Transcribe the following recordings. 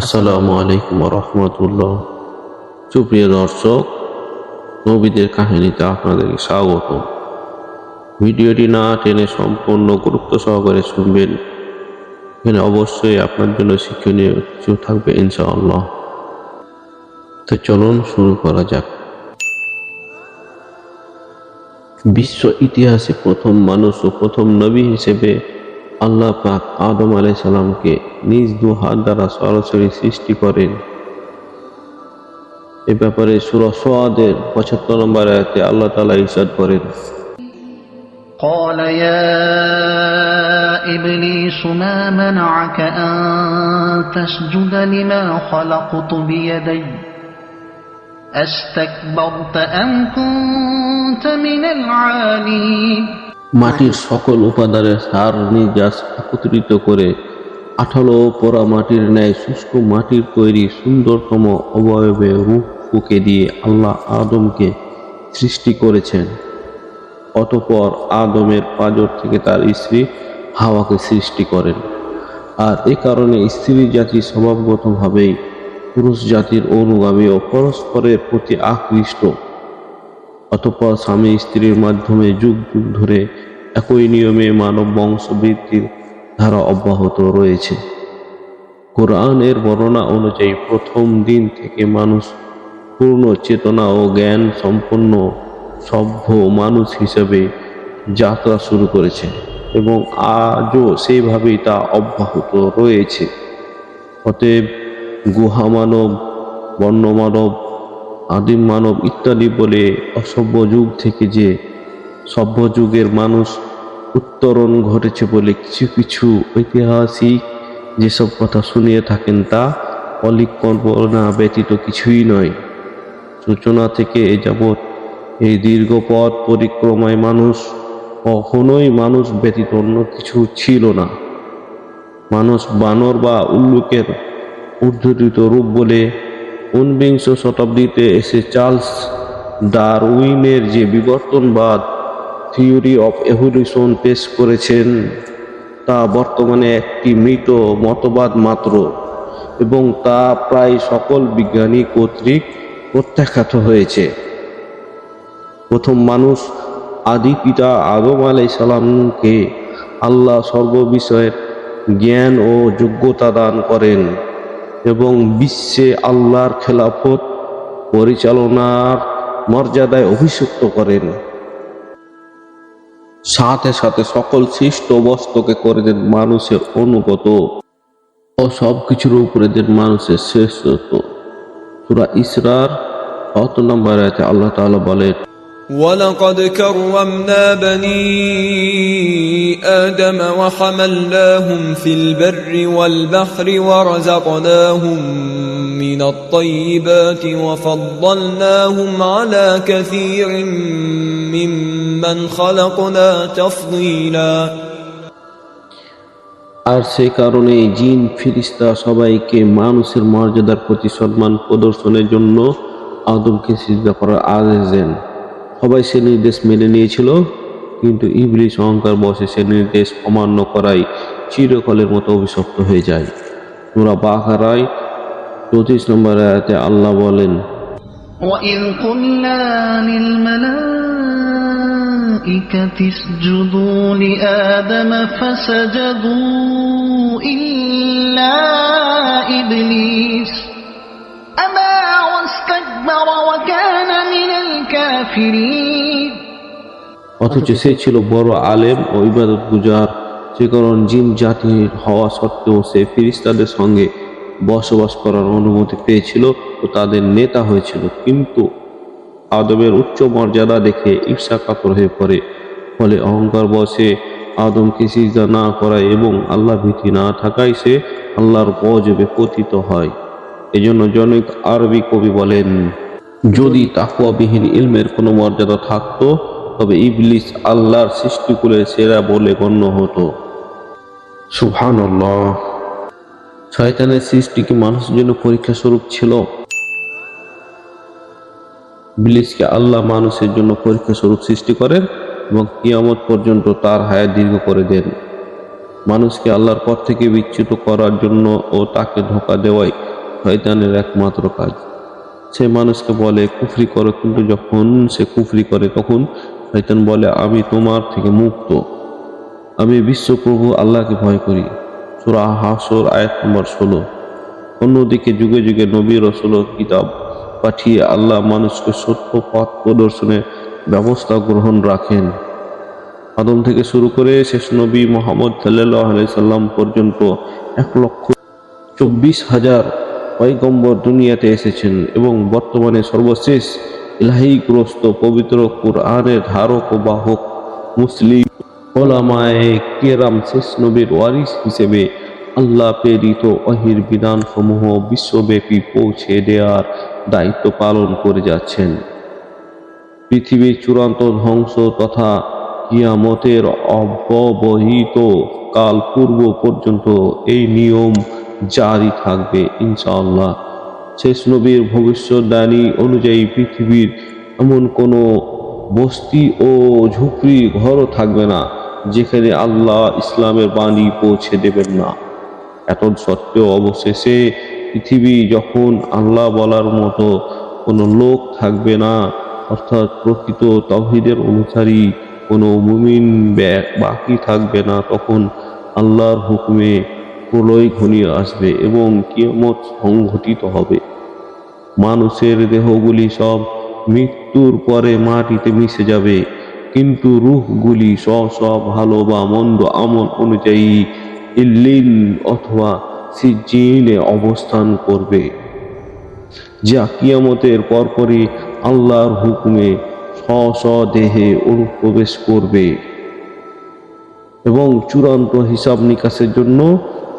আসসালামু আলাইকুম রহমতুল্লাহ সুপ্রিয় দর্শক, নবীদের কাহিনীতে আপনাদেরকে স্বাগত ভিডিওটি না টেনে সম্পূর্ণ গুরুত্ব সহকারে শুনবেন। এখানে অবশ্যই আপনার জন্য শিক্ষণীয় কিছু থাকবে, ইনশাআল্লাহ। তো চলুন শুরু করা যাক। বিশ্ব ইতিহাসে প্রথম মানুষ ও প্রথম নবী হিসেবে আল্লাহ পাক আদম আলাই সালামকে নিজ দু হাত দ্বারা সরাসরি সৃষ্টি করেন এ ব্যাপারে সুরা সোয়াদের পঁচাত্তর নম্বর আয়াতে আল্লাহ তালা ইসাদ করেন قال يا إبليس ما منعك أن تسجد لما خلقت بيدي أستكبرت أم كنت من العالين মাটির সকল উপাদানের সার নির্যাস একত্রিত করে আঠালো পোড়া মাটির ন্যায় শুষ্ক মাটির তৈরি সুন্দরতম অবয়বে রূপ ফুকে দিয়ে আল্লাহ আদমকে সৃষ্টি করেছেন। অতপর আদমের পাজর থেকে তার স্ত্রী হাওয়াকে সৃষ্টি করেন। আর এ কারণে স্ত্রী জাতি স্বভাবগতভাবেই পুরুষ জাতির অনুগামী ও পরস্পরের প্রতি আকৃষ্ট। অতপর স্বামী স্ত্রীর মাধ্যমে যুগ যুগ ধরে একই নিয়মে মানব বংশবৃদ্ধির ধারা অব্যাহত রয়েছে। কোরআনের বর্ণনা অনুযায়ী প্রথম দিন থেকে মানুষ পূর্ণ চেতনা ও জ্ঞান সম্পন্ন সভ্য মানুষ হিসেবে যাত্রা শুরু করেছে এবং আজও সেইভাবেই তা অব্যাহত রয়েছে। অতএব গুহা মানব, বন্য মানব, আদিম মানব ইত্যাদি বলে অসভ্য যুগ থেকে যে সভ্য যুগের মানুষ উত্তরণ ঘটেছে বলে কিছু কিছু ঐতিহাসিক যেসব কথা শুনিয়ে থাকেন তা অলিক কল্পনা ব্যতীত কিছুই নয়। সূচনা থেকে এ যাবৎ এই দীর্ঘ পথ পরিক্রমায় মানুষ, কখনোই মানুষ ব্যতীত অন্য কিছু ছিল না। মানুষ বানর বা উল্লুকের উদ্ধৃত রূপ বলে ঊনবিংশ শতাব্দীতে এসে চার্লস ডারউইনের যে বিবর্তনবাদ থিওরি অফ এভলিউশন পেশ করেছেন। তা বর্তমানে একটি মৃত মতবাদ মাত্র এবং তা প্রায় সকল বিজ্ঞানী কর্তৃক প্রত্যাখ্যাত হয়েছে। প্রথম মানুষ আদি পিতা আদম আলাই সালামকে আল্লাহ সর্ববিষয়ের জ্ঞান ও যোগ্যতা দান করেন এবং বিশ্বে আল্লাহর খেলাফত পরিচালনার মর্যাদায় অভিষিক্ত করেন। সাথে সাথে সকল সৃষ্ট বস্তুকে করে দেন মানুষের অনুগত ও সব কিছুর উপরে দেন মানুষের শ্রেষ্ঠত্ব। সুরা ইসরার অত নম্বর আছে আল্লাহ তাআলা বলেন ولقد كرمنا بني آدم وحملناهم في البر والبحر ورزقناهم من الطيبات وفضلناهم على كثير ممن خلقنا تفضيلا আর সেই কারণে জিন ফিরিস্তা সবাইকে মানুষের মর্যাদার প্রতি সম্মান প্রদর্শনের জন্য আদমকে সিজদা করার আদেশ দেন সবাই সে নির্দেশ মেনে নিয়েছিল কিন্তু ইবলিশ অহংকার বসে সে নির্দেশ অমান্য করাই চিরকালের মতো অভিশপ্ত হয়ে যায় তোরা বাহারায় চৌত্রিশ নম্বর আয়াতে আল্লাহ বলেন وإذ قلنا للملائكة اسجدوا لآدم فسجدوا إلا إبليس أبى واستكبر وكان من الكافرين অথচ সে ছিল বড় আলেম ও ইবাদত গুজার। সে কারণ জিন জাতির হওয়া সত্ত্বেও সে ফিরিস্তাদের সঙ্গে বসবাস করার অনুমতি পেয়েছিল ও তাদের নেতা হয়েছিল। কিন্তু আদমের উচ্চ মর্যাদা দেখে ঈর্ষা কাতর হয়ে পড়ে। ফলে অহংকার বসে আদমকে সিজদা না করায় এবং আল্লাহ ভীতি না থাকায় সে আল্লাহর গজবে পতিত হয়। এজন্য জনৈক আরবি কবি বলেন যদি তাকুয়াবিহীন ইলমের কোনো মর্যাদা থাকতো তবে ইবলিস আল্লাহর সৃষ্টিকুলের সেরা বলে গণ্য হতো। সুহান শয়তানের সৃষ্টি কি মানুষের জন্য পরীক্ষা স্বরূপ ছিল ইবলিসকে আল্লাহ মানুষের জন্য পরীক্ষা স্বরূপ সৃষ্টি করেন এবং কিয়ামত পর্যন্ত তার হায়াত দীর্ঘ করে দেন? মানুষকে আল্লাহর পথ থেকে বিচ্যুত করার জন্য ও তাকে ধোকা দেওয়াই শয়তানের একমাত্র কাজ? সে মানুষকে বলে, কুফরি করো। কিন্তু যখন সে কুফরি করে, তখন শয়তান বলে, আমি তোমার থেকে মুক্ত। আমি বিশ্বপ্রভু আল্লাহকে ভয় করি। সুরা হাসর, আয়াত নম্বর ষোলো। অন্যদিকে যুগে যুগে নবী রসুল কিতাব পাঠিয়ে আল্লাহ মানুষকে সত্য পথ প্রদর্শনের ব্যবস্থা গ্রহণ রাখেন। আদম থেকে শুরু করে শেষ নবী মোহাম্মদ সাল্লাম পর্যন্ত এক লক্ষ চব্বিশ হাজার পয়গম্বর দুনিয়াতে এসেছেন এবং বর্তমানে সর্বশেষ ইলাহিগ্রস্ত পবিত্র কোরআনের ধারক ও বাহক মুসলিম ওলামায়ে কেরাম শেষ নবীর ওয়ারিস হিসেবে আল্লাহ প্রেরিত অহির বিধানসমূহ বিশ্বব্যাপী পৌঁছে দেওয়ার দায়িত্ব পালন করে যাচ্ছেন। পৃথিবীর চূড়ান্ত ধ্বংস তথা কিয়ামতের অব্যবহিত কাল পূর্ব পর্যন্ত এই নিয়ম জারি থাকবে, ইনশাআল্লাহ। শেষ নবীর ভবিষ্যৎবাণী অনুযায়ী পৃথিবীর এমন কোনো বস্তি ও ঝুপড়ি ঘরও থাকবে না, যেখানে আল্লাহ ইসলামের বাণী পৌঁছে দেবেন না। এত সত্ত্বেও অবশেষে পৃথিবী যখন আল্লাহ বলার মতো কোনো লোক থাকবে না, অর্থাৎ প্রকৃত তহিদের অনুসারী কোনো মুমিন বাকি থাকবে না, তখন আল্লাহর হুকুমে প্রলয় ঘনিয়ে আসবে এবং কিয়ামত সংঘটিত হবে। মানুষের দেহগুলি সব মৃত্যুর পরে মাটিতে মিশে যাবে, কিন্তু রূহগুলি সব সব ভালো বা মন্দ আমল অনুযায়ী ইল্লিন অথবা সিজিনে অবস্থান করবে। যা কিয়ামতের পরপরই আল্লাহর হুকুমে স্ব স্ব দেহে অনুপ্রবেশ করবে। এবং চূড়ান্ত হিসাব নিকাশের জন্য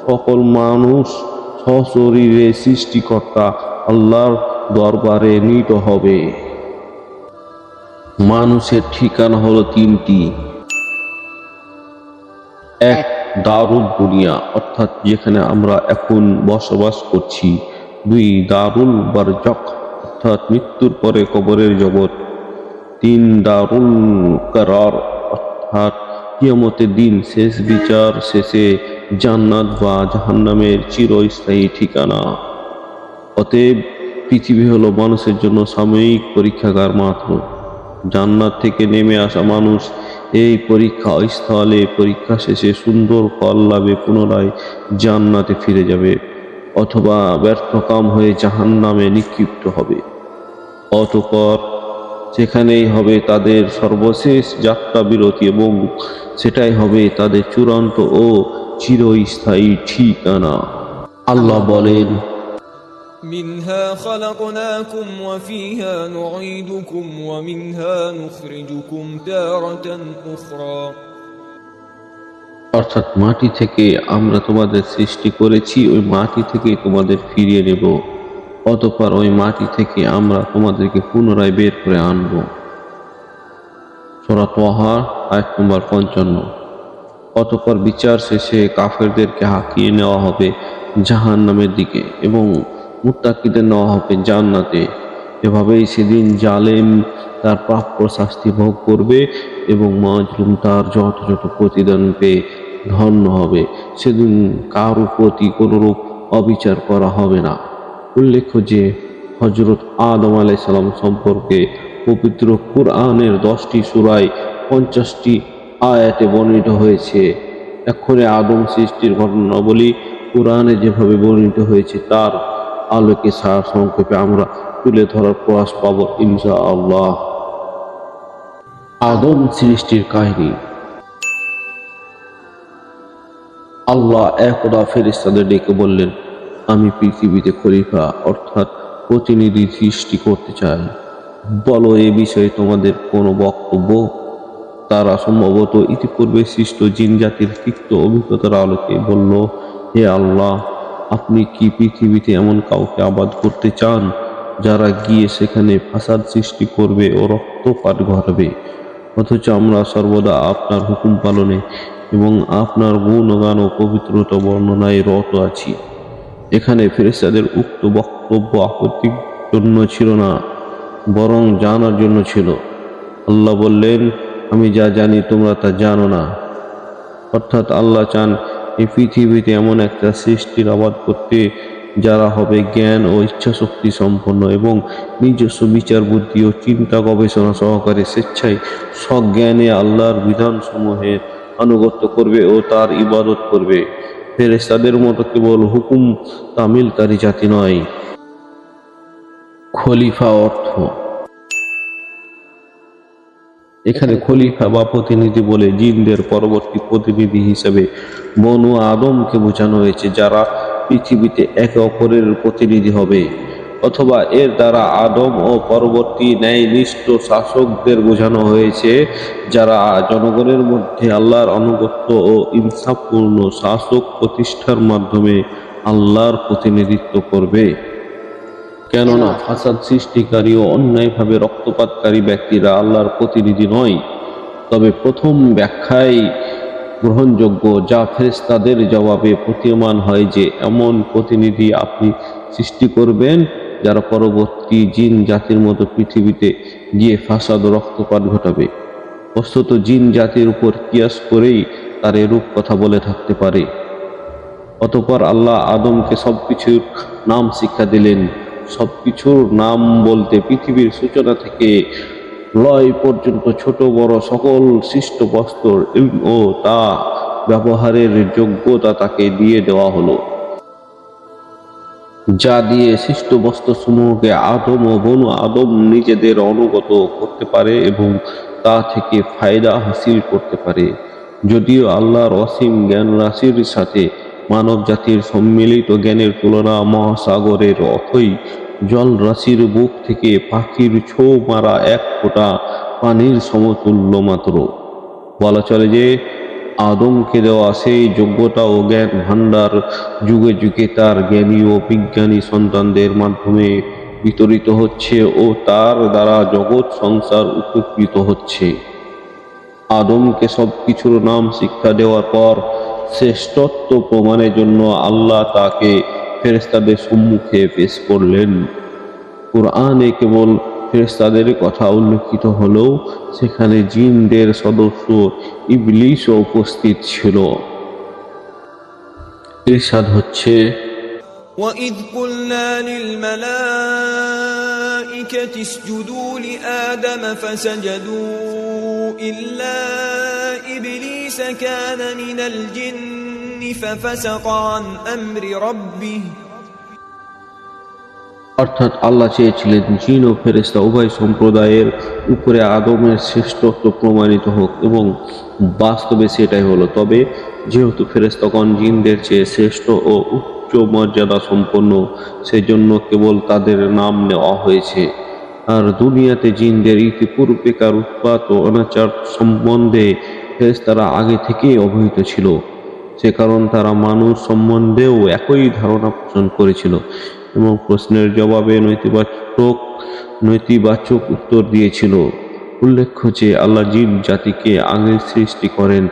সকল মানুষ সশরীরে সৃষ্টিকর্তা আল্লাহর দরবারে নীত হবে। মানুষের ঠিকানা হলো তিনটি। এক, দারুল দুনিয়া, অর্থাৎ যেখানে আমরা এখন বসবাস করছি। দুই, দারুল বারজক, অর্থাৎ মৃত্যুর পরে কবরের জগৎ। তিন, দারুল কারার, অর্থাৎ কিয়ামতের দিন শেষ বিচার শেষে জান্নাত বা জাহান্নামের চিরস্থায়ী ঠিকানা। অতএব পৃথিবী হলো মানুষের জন্য সাময়িক পরীক্ষাগার মাত্র। জান্নাত থেকে নেমে আসা মানুষ এই পরীক্ষা স্থলে পরীক্ষা শেষে সুন্দর ফল লাভে পুনরায় জান্নাতে ফিরে যাবে অথবা ব্যর্থকাম হয়ে জাহান্নামে নিক্ষিপ্ত হবে। অতপর সেখানেই হবে তাদের সর্বশেষ যাত্রা বিরতি এবং সেটাই হবে তাদের চূড়ান্ত ও চিরস্থায়ী ঠিকানা আল্লাহ বলেন منها خلقناكم وفيها نعيدكم ومنها نخرجكم تارة أخرى অর্থাৎ মাটি থেকে আমরা তোমাদের সৃষ্টি করেছি ওই মাটি থেকে তোমাদের ফিরিয়ে নেব অতঃপর ওই মাটি থেকে আমরা তোমাদেরকে পুনরায় বের করে আনব। সোরা তোহা, আয়াত নম্বর পঞ্চান্ন। অতঃপর বিচার শেষে কাফেরদেরকে হাঁকিয়ে নেওয়া হবে জাহান নামের দিকে এবং মুত্তাকিদের নেওয়া হবে জান্নাতে। এভাবেই সেদিন জালেম তার প্রাপ্য শাস্তি ভোগ করবে এবং মাজলুম তার যথাযথ প্রতিদান পেয়ে ধন্য হবে। সেদিন কারও প্রতি কোনোরূপ অবিচার করা হবে না। উল্লেখ্য যে হজরত আদম আলাইসাল্লাম সম্পর্কে পবিত্র কুরআনের দশটি সুরায় পঞ্চাশটি আয়াতে বর্ণিত হয়েছে। এক্ষণে আদম সৃষ্টির ঘটনাবলী কোরআনে যেভাবে বর্ণিত হয়েছে, তার আলোকে সার সংক্ষেপে আমরা তুলে ধরার প্রয়াস পাবো ইনশা আল্লাহ আদম সৃষ্টির কাহিনী। আল্লাহ একদা ফেরিস্তাদের ডেকে বললেন আমি পৃথিবীতে খলিফা, অর্থাৎ প্রতিনিধি সৃষ্টি করতে চাই। বলো, এ বিষয়ে তোমাদের কোনো বক্তব্য? তারা সম্ভবত ইতিপূর্বে সৃষ্ট জিন জাতির তিক্ত অভিজ্ঞতার আলোকে বলল, হে আল্লাহ, আপনি কি পৃথিবীতে এমন কাউকে আবাদ করতে চান, যারা গিয়ে সেখানে ফাসাদ সৃষ্টি করবে ও রক্তপাত ঘটাবে? অথচ আমরা সর্বদা আপনার হুকুম পালনে এবং আপনার গুণগান ও পবিত্রতা বর্ণনায় রত আছি। এখানে ফেরেস্তাদের উক্ত বক্তব্য আপত্তির জন্য ছিল না, বরং জানার জন্য ছিল। আল্লাহ বললেন, আমি যা জানি তোমরা তা জানো না। অর্থাৎ আল্লাহ চান এই পৃথিবীতে এমন একটা সৃষ্টির আবাদ করতে, যারা হবে জ্ঞান ও ইচ্ছাশক্তি সম্পন্ন এবং নিজস্ব বিচার, বুদ্ধি ও চিন্তা গবেষণা সহকারে স্বেচ্ছায় সজ্ঞানে আল্লাহর বিধানসমূহের আনুগত্য করবে ও তার ইবাদত করবে। ফেরেশতাদের মতো কেবল হুকুম তামিলকারী জাতি নয়। খলিফা অর্থ। এখানে খলিফা বা প্রতিনিধি বলে জিনদের পরবর্তী প্রতিনিধি হিসেবে বনু আদমকে বোঝানো হয়েছে, যারা পৃথিবীতে একে অপরের প্রতিনিধি হবে। অথবা এর দ্বারা আদম ও পরবর্তী ন্যায়নিষ্ঠ শাসকদের বোঝানো হয়েছে, যারা জনগণের মধ্যে আল্লাহর অনুগত্য ও ইনসাফপূর্ণ শাসক প্রতিষ্ঠার মাধ্যমে আল্লাহর প্রতিনিধিত্ব করবে। কেননা ফাসাদ সৃষ্টিকারী ও অন্যায়ভাবে রক্তপাতকারী ব্যক্তিরা আল্লাহর প্রতিনিধি নয়। তবে প্রথম ব্যাখ্যায় গ্রহণযোগ্য যা ফেরেশতাদের জবাবে প্রতীয়মান হয় যে, এমন প্রতিনিধি আপনি সৃষ্টি করবেন যারা পরবর্তী জিন জাতির মতো পৃথিবীতে গিয়ে ফাসাদ রক্তপাত ঘটাবে। বস্তুত জিন জাতির উপর কিয়াস করেই তার এরূপ কথা বলে থাকতে পারে। অতপর আল্লাহ আদমকে সবকিছুর নাম শিক্ষা দিলেন। সবকিছুর নাম বলতে পৃথিবীর সূচনা থেকে লয় পর্যন্ত ছোট, বড় সকল সৃষ্ট বস্তুর ও তা ব্যবহারের যোগ্যতা তাকে দিয়ে দেওয়া হলো। যা দিয়ে সৃষ্ট বস্তু সমূহকে আদম ও বনু আদম নিজেদের অনুগত করতে পারে এবং তা থেকে ফায়দা হাসিল করতে পারে। যদিও আল্লাহর অসীম জ্ঞান রাশির সাথে মানব জাতির সম্মিলিত জ্ঞানের তুলনা মহাসাগরের অথই জল রাশির বুক থেকে পাখির ছো মারা এক ফোঁটা পানির সমতুল্য মাত্র। বলা চলে যে আদমকে দেওয়া সেই যোগ্যতা ও জ্ঞান ভাণ্ডার যুগে যুগে তার জ্ঞানী ও বিজ্ঞানী সন্তানদের মাধ্যমে বিতরিত হচ্ছে ও তার দ্বারা জগৎ সংসার উপকৃত হচ্ছে। আদমকে সব কিছুর নাম শিক্ষা দেওয়ার পর শ্রেষ্ঠত্ব প্রমাণের জন্য আল্লাহ তাকে ফেরেস্তাদের সম্মুখে পেশ করলেন। কোরআনে কেবল ফেরেস্তাদের কথা উল্লেখিত হলেও সেখানে জিনদের সদস্য ইবলিশও উপস্থিত ছিল ইরশাদ হচ্ছে وإذ قلنا للملائكة اسجدوا لآدم فسجدوا إلا إبليس كان من الجن ففسق عن أمر ربه অর্থাৎ আল্লাহ চেয়েছিলেন জিন ও ফেরেস্তা উভয় সম্প্রদায়ের উপরে আদমের শ্রেষ্ঠত্ব প্রমাণিত হোক এবং বাস্তবে সেটাই হলো। তবে যেহেতু ফেরেস্তাগণ জিনদের চেয়ে শ্রেষ্ঠ ও উচ্চ মর্যাদা সম্পন্ন, সেজন্য কেবল তাদের নাম নেওয়া হয়েছে। আর দুনিয়াতে জিনদের ইতিপূর্বেকার উৎপাত ও অনাচার সম্বন্ধে ফেরেস্তারা আগে থেকেই অবহিত ছিল। সে কারণ তারা মানুষ সম্বন্ধেও একই ধারণা পোষণ করেছিল। এবং প্রশ্নের জবাবে নৈতিবাচক নৈতিবাচক উত্তর দিয়েছিল। উল্লেখ্য যে, আল্লাহ জিন জাতিকে আগে সৃষ্টি করেন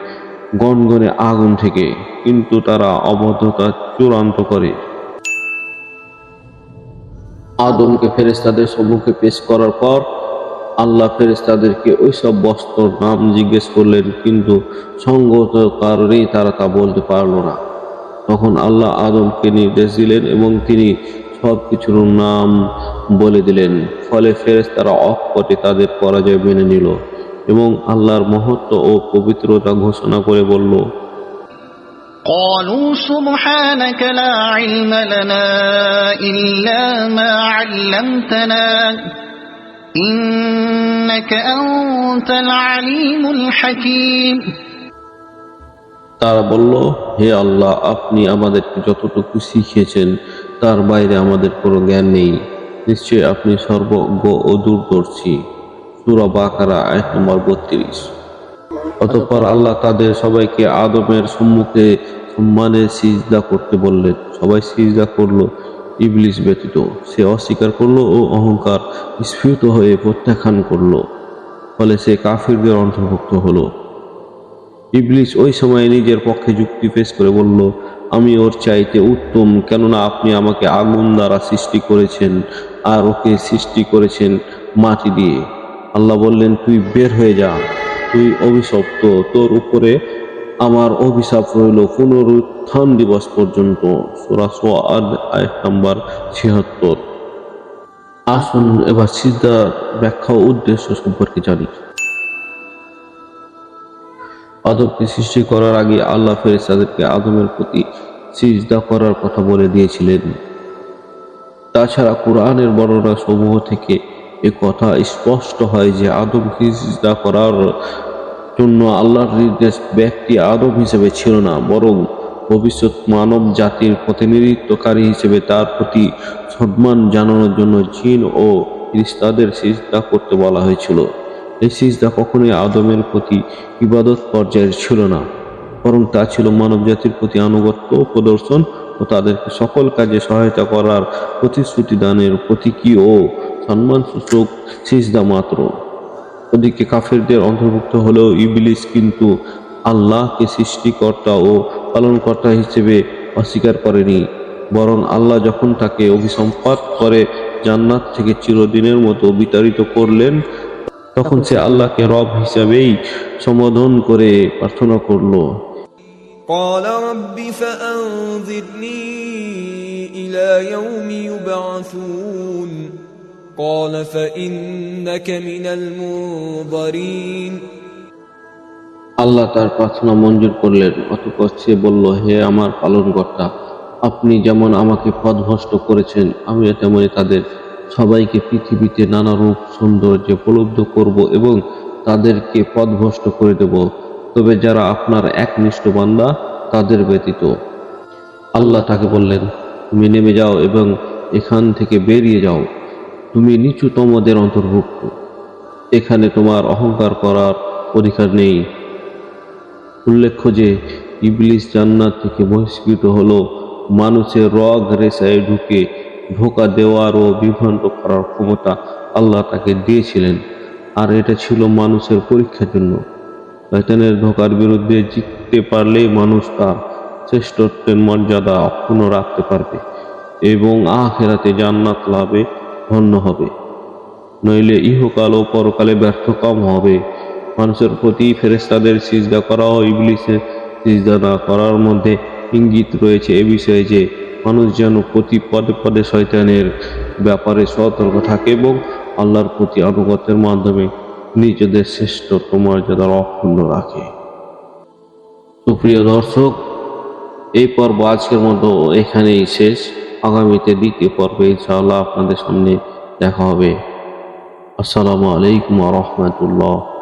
গনগনে আগুন থেকে, কিন্তু তারা অবদ্ধতা চূড়ান্ত করে। আদমকে ফেরেস্তাদের সম্মুখে পেশ করার পর আল্লাহ ফেরেস্তাদেরকে ওইসব বস্ত্র নাম জিজ্ঞেস করলেন, কিন্তু সঙ্গত কারণেই তারা তা বলতে পারল না। তখন আল্লাহ আদমকে নির্দেশ দিলেন এবং তিনি সব কিছুর নাম বলে দিলেন ফলে ফেরেস্তারা অকপটে তাদের পরাজয় মেনে নিল এবং আল্লাহর মহত্ব ও পবিত্রতা ঘোষণা করে বলল قالوا سبحانك لا علم لنا إلا ما علمتنا إنك أنت العليم الحكيم তারা বলল হে আল্লাহ আপনি আমাদেরকে যতটুকু শিখিয়েছেন তার বাইরে আমাদের কোনো জ্ঞান নেই। নিশ্চয়ই আপনি সর্বজ্ঞ ও দূরদর্শী। সুরা বাকারা, আয়াত নম্বর বত্রিশ। অতঃপর আল্লাহ তাদের সবাইকে আদমের সম্মুখে সম্মানে সিজদা করতে বললেন। সবাই সিজদা করল। ইবলিস ব্যতীত সে অস্বীকার করল ও অহংকার স্ফীত হয়ে প্রত্যাখ্যান করল। ফলে সে কাফিরদের অন্তর্ভুক্ত হলো। ইবলিস ওই সময় নিজের পক্ষে যুক্তি পেশ করে বলল আমি ওর চাইতে উত্তম, কেননা আপনি আমাকে আগুন দ্বারা সৃষ্টি করেছেন আর ওকে সৃষ্টি করেছেন মাটি দিয়ে। আল্লাহ বললেন, তুই বের হয়ে যা, তুই অভিশপ্ত, তোর উপরে আমার অভিশাপ রইল পুনরুত্থান দিবস পর্যন্ত। সোরা সোয়াদ, আয়াত নাম্বার ছিয়াত্তর। আসুন, এবার সিদ্ধার ব্যাখ্যা উদ্দেশ্য সম্পর্কে জানি। আদমকে সৃষ্টি করার আগে আল্লাহ ফেরেস্তাদেরকে আদমের প্রতি সিজদা করার কথা বলে দিয়েছিলেন। তাছাড়া কোরআনের বর্ণনা সমূহ থেকে এ কথা স্পষ্ট হয় যে আদমকে সিজদা করার জন্য আল্লাহর নির্দেশ ব্যক্তি আদম হিসেবে ছিল না, বরং ভবিষ্যৎ মানব জাতির প্রতিনিধিত্বকারী হিসেবে তার প্রতি সম্মান জানানোর জন্য চীন ও ফিরিস্তাদের সিজদা করতে বলা হয়েছিল। এই সিজদা কখনোই আদমের প্রতি ইবাদত পর্যায়ের ছিল না। বরং তা ছিল মানব জাতির প্রতি আনুগত্য, প্রদর্শন ও তাদেরকে সকল কাজে সহায়তা করার প্রতিশ্রুতি দানের প্রতীকী ও সম্মানসূচক সিজদা মাত্র। ওদিকে কাফেরদের অন্তর্ভুক্ত হলেও ইবলিস কিন্তু আল্লাহকে সৃষ্টিকর্তা ও পালনকর্তা হিসেবে অস্বীকার করেনি। বরং আল্লাহ যখন তাকে অভিসম্পাত করে জান্নাত থেকে চিরদিনের মতো বিতাড়িত করলেন তখন সে আল্লাহকে রব হিসাবেই সম্বোধন করে প্রার্থনা করলো قال رب فأنظرني إلى يوم يبعثون قال فإنك من المنظرين আল্লাহ তার প্রার্থনা মঞ্জুর করলেন অতঃপর সে বলল হে আমার পালনকর্তা আপনি যেমন আমাকে পথভ্রষ্ট করেছেন আমি তেমনি তাদের সবাইকে পৃথিবীতে নানা রূপ, সৌন্দর্যে উপলব্ধ করব এবং তাদেরকে পথভ্রষ্ট করে দেব। তবে যারা আপনার একনিষ্ঠ বান্দা, তাদের ব্যতীত। আল্লাহ তাকে বললেন, তুমি নেমে যাও এবং এখান থেকে বেরিয়ে যাও। তুমি নিচুতমদের অন্তর্ভুক্ত। এখানে তোমার অহংকার করার অধিকার নেই। উল্লেখ্য যে, ইবলিস জান্নাত থেকে বহিষ্কৃত হলো, মানুষের রগ রেসায় ঢুকে ধোকা দেওয়ার ও বিভ্রান্ত করার ক্ষমতা আল্লাহ তাকে দিয়েছিলেন। আর এটা ছিল মানুষের পরীক্ষার জন্য। শয়তানের ধোকার বিরুদ্ধে জিততে পারলেই মানুষ তার শ্রেষ্ঠত্বের মর্যাদা অক্ষুণ্ণ রাখতে পারবে এবং আখেরাতে জান্নাত লাভে ধন্য হবে। নইলে ইহকাল ও পরকালে ব্যর্থ কম হবে। মানুষের প্রতি ফেরেস্তাদের সিজদা করা ও ইবলিসের সিজদা না করার মধ্যে ইঙ্গিত রয়েছে এ বিষয়ে যে মানুষ যেন প্রতি পদে পদে শয়তানের ব্যাপারে সতর্ক থাকে এবং আল্লাহর প্রতি আনুগত্যের মাধ্যমে নিজেদের শ্রেষ্ঠত্ব মর্যাদার অক্ষুণ্ণ রাখে। সুপ্রিয় দর্শক, এই পর্ব আজকের মতো এখানেই শেষ। আগামীতে দ্বিতীয় পর্বে ইনশাআল্লাহ আপনাদের সামনে দেখা হবে। আসসালামু আলাইকুম রহমতুল্লাহ।